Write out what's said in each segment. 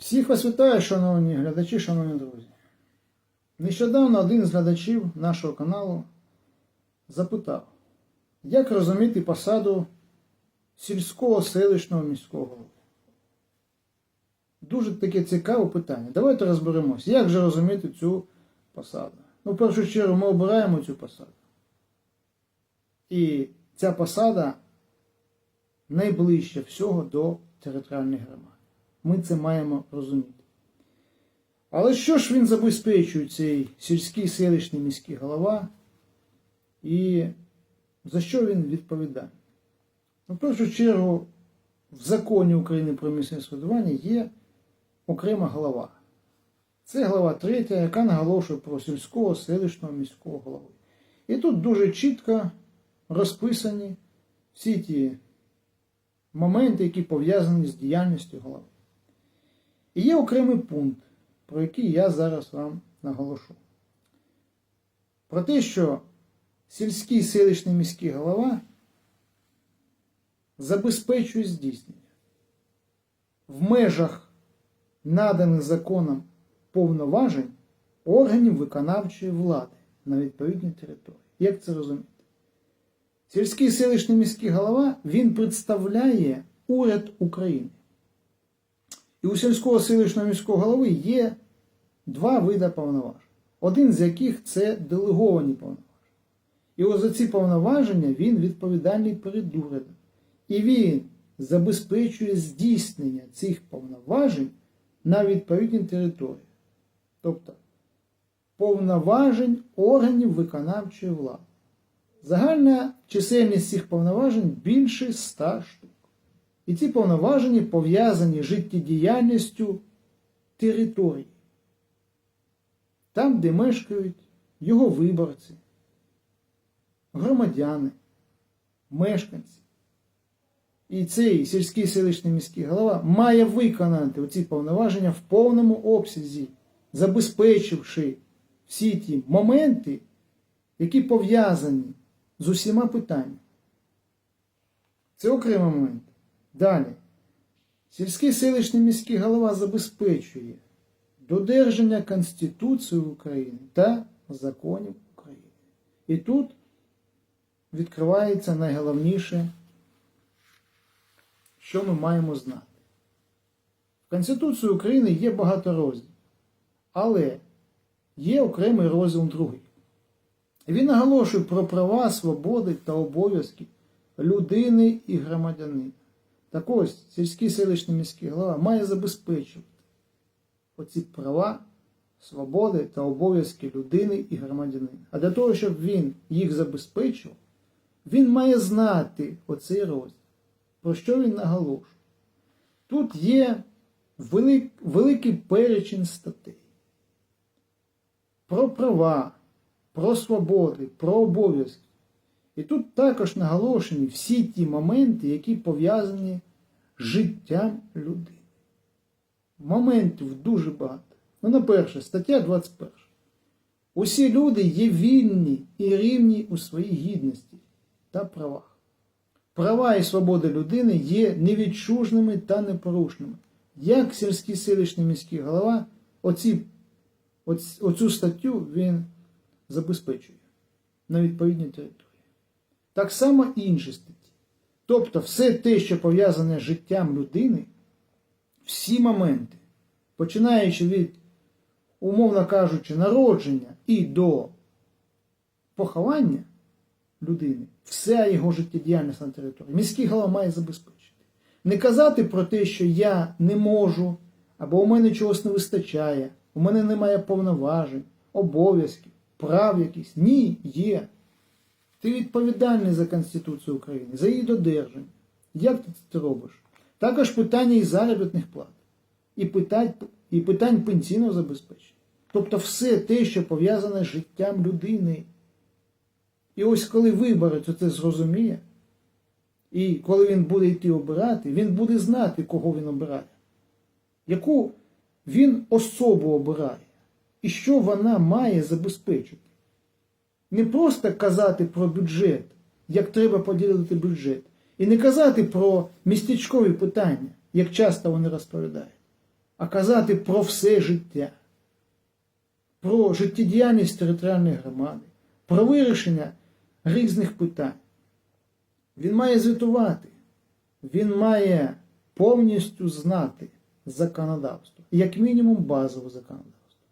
Всіх вас вітаю, шановні глядачі, шановні друзі. Нещодавно один з глядачів нашого каналу запитав, як розуміти посаду сільського селищного міського голови. Дуже таке цікаве питання. Давайте розберемось, як же розуміти цю посаду. Ну, в першу чергу, ми обираємо цю посаду. І ця посада найближча всього до територіальних громад. Ми це маємо розуміти. Але що ж він забезпечує цей сільський селищний міський голова і за що він відповідає? Ну, в першу чергу, в законі України про місцеве самоврядування є окрема глава. Це глава третя, яка наголошує про сільського селищного міського голови. І тут дуже чітко розписані всі ті моменти, які пов'язані з діяльністю голови. І є окремий пункт, про який я зараз вам наголошу. Про те, що сільський селищний міський голова забезпечує здійснення в межах наданих законом повноважень органів виконавчої влади на відповідній території. Як це розуміти? Сільський селищний міський голова він представляє уряд України. І у сільського селищного міського голови є два види повноважень. Один з яких це делеговані повноваження. І ось за ці повноваження він відповідальний перед урядом. І він забезпечує здійснення цих повноважень на відповідній території. Тобто повноважень органів виконавчої влади. Загальна чисельність цих повноважень більше ста штук. І ці повноваження пов'язані з життєдіяльністю території. Там, де мешкають його виборці, громадяни, мешканці. І цей сільський селищний міський голова має виконати ці повноваження в повному обсязі, забезпечивши всі ті моменти, які пов'язані з усіма питаннями. Це окремий момент. Далі. Сільський селищний міський голова забезпечує додержання Конституції України та законів України. І тут відкривається найголовніше, що ми маємо знати. В Конституції України є багато розділів, але є окремий розділ другий. Він наголошує про права, свободи та обов'язки людини і громадянина. Так ось сільський селищний міський голова має забезпечувати оці права, свободи та обов'язки людини і громадянина. А для того, щоб він їх забезпечив, він має знати оцей розділ. Про що він наголошує? Тут є велик, великий перечень статей. Про права, про свободи, про обов'язки. І тут також наголошені всі ті моменти, які пов'язані з життям людини. Моментів дуже багато. Ну, на перше, стаття 21. Усі люди є вільні і рівні у своїй гідності та правах. Права і свободи людини є невідчужними та непорушними. Як сільський селищний міський голова оці, оцю статтю він забезпечує на відповідній території. Так само інші статті. Тобто все те, що пов'язане з життям людини, всі моменти, починаючи від, умовно кажучи, народження і до поховання людини, вся його життєдіяльність на території, міський голова має забезпечити. Не казати про те, що я не можу, або у мене чогось не вистачає, у мене немає повноважень, обов'язків, прав якихось. Ні, є. Ти відповідальний за Конституцію України, за її додержання. Як ти це робиш? Також питання і заробітних плат, і питань, і питань пенсійного забезпечення. Тобто все те, що пов'язане з життям людини. І ось коли виборець це зрозуміє, і коли він буде йти обирати, він буде знати, кого він обирає, яку він особу обирає, і що вона має забезпечити. Не просто казати про бюджет, як треба поділити бюджет, і не казати про містечкові питання, як часто вони розповідають, а казати про все життя, про життєдіяльність територіальної громади, про вирішення різних питань. Він має звітувати, він має повністю знати законодавство, як мінімум базове законодавство,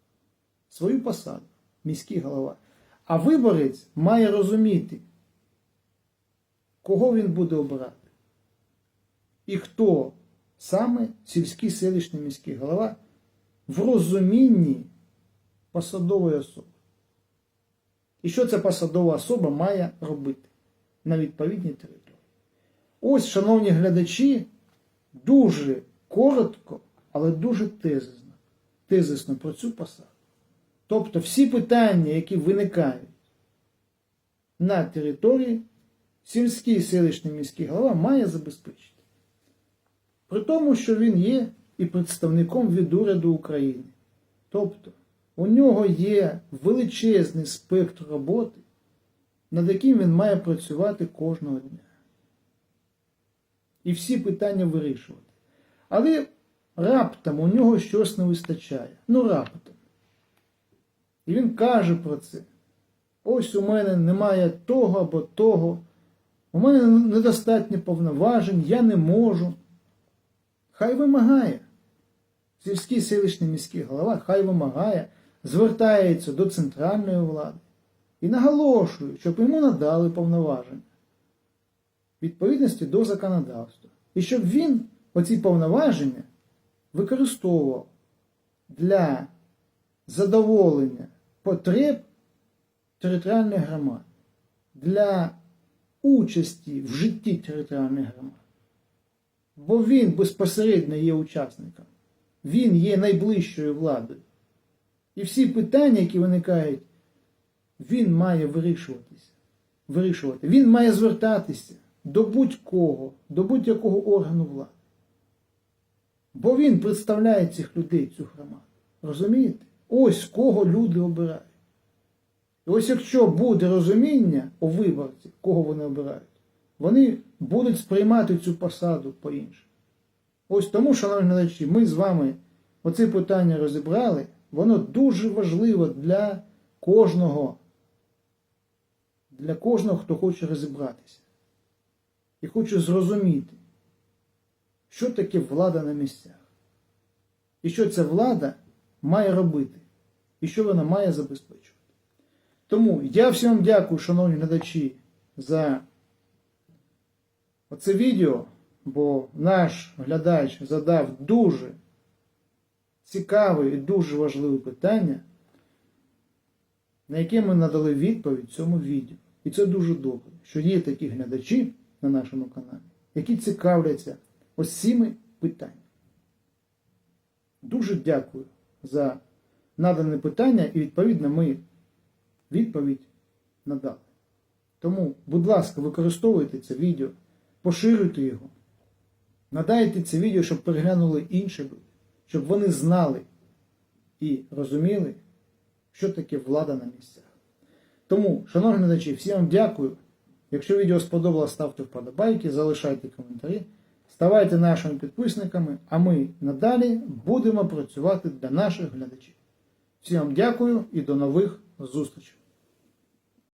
свою посаду, міський голова. А виборець має розуміти, кого він буде обирати. І хто саме сільський селищний міський голова в розумінні посадової особи. І що ця посадова особа має робити на відповідній території. Ось, шановні глядачі, дуже коротко, але дуже тезисно, тезисно про цю посаду. Тобто всі питання, які виникають на території, сільський селищний міський голова має забезпечити. При тому, що він є і представником від уряду України. Тобто, у нього є величезний спектр роботи, над яким він має працювати кожного дня. І всі питання вирішувати. Але раптом у нього щось не вистачає. Ну раптом. І він каже про це. Ось у мене немає того або того. У мене недостатньо повноважень, я не можу. Хай вимагає. Сільський селищний міський голова хай вимагає, звертається до центральної влади і наголошує, щоб йому надали повноваження відповідності до законодавства. І щоб він оці повноваження використовував для задоволення потреб територіальних громад, для участі в житті територіальних громад. Бо він безпосередньо є учасником, він є найближчою владою. І всі питання, які виникають, він має вирішуватися. Вирішувати. Він має звертатися до будь-кого, до будь-якого органу влади. Бо він представляє цих людей, цю громаду. Розумієте? Ось кого люди обирають. І ось якщо буде розуміння у виборців, кого вони обирають, вони будуть сприймати цю посаду по-іншому. Ось тому, шановні глядачі, ми з вами оце питання розібрали. Воно дуже важливо для кожного, для кожного, хто хоче розібратися. І хоче зрозуміти, що таке влада на місцях. І що ця влада має робити, і що вона має забезпечувати. Тому я всім дякую, шановні глядачі, за оце відео, бо наш глядач задав дуже цікаве і дуже важливе питання, на яке ми надали відповідь цьому відео. І це дуже добре, що є такі глядачі на нашому каналі, які цікавляться ось цими питаннями. Дуже дякую за надане питання і відповідно ми відповідь надали. Тому, будь ласка, використовуйте це відео, поширюйте його, надайте це відео, щоб переглянули інші люди, щоб вони знали і розуміли, що таке влада на місцях. Тому, шановні глядачі, всім вам дякую. Якщо відео сподобалось, ставте вподобайки, залишайте коментарі, ставайте нашими підписниками, а ми надалі будемо працювати для наших глядачів. Всім дякую і до нових зустрічей!